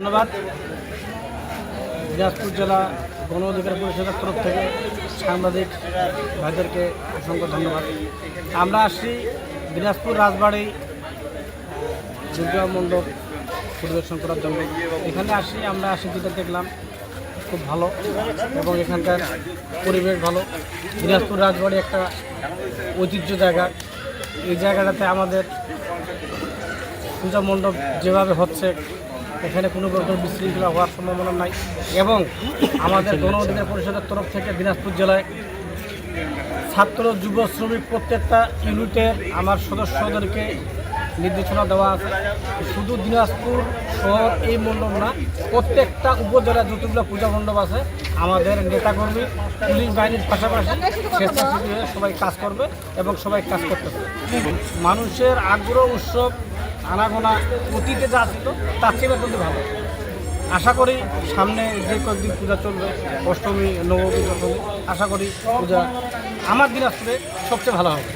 ধন্যবাদ। দিনাজপুর জেলা গণ অধিকার পরিষদের তরফ থেকে সাংবাদিক ভাইদেরকে অসংখ্য ধন্যবাদ। আমরা আসছি দিনাজপুর রাজবাড়ি দুর্গা মণ্ডপ পরিদর্শন করার জন্য। এখানে আসি, আমরা আসি যেটা দেখলাম, খুব ভালো এবং এখানকার পরিবেশ ভালো। দিনাজপুর রাজবাড়ি একটা ঐতিহ্য জায়গা। এই জায়গাটাতে আমাদের পূজা মণ্ডপ যেভাবে হচ্ছে এখানে কোনো রকম বিশৃঙ্খলা হওয়ার সম্ভাবনা নাই এবং আমাদের গণ অধিকার পরিষদের তরফ থেকে দিনাজপুর জেলায় ছাত্র যুব শ্রমিক প্রত্যেকটা ইউনিটের আমার সদস্যদেরকে নির্দেশনা দেওয়া আছে। শুধু দিনাজপুর শহর এই মণ্ডপ না, প্রত্যেকটা উপজেলা যতগুলো পূজা মণ্ডপ আছে, আমাদের নেতাকর্মী, পুলিশ বাহিনীর পাশাপাশি স্বেচ্ছাসেবী সবাই কাজ করবে এবং সবাই কাজ করতেছে মানুষের আগ্রহ, উৎসব আনাগোনা অতীতে যা ছিল, তার চেয়ে কিন্তু ভালো। আশা করি সামনে যে কয়েকদিন পূজা চলবে, অষ্টমী, নবমী, দশমী, আশা করি পূজা আমার দিন আসলে সবচেয়ে ভালো হবে।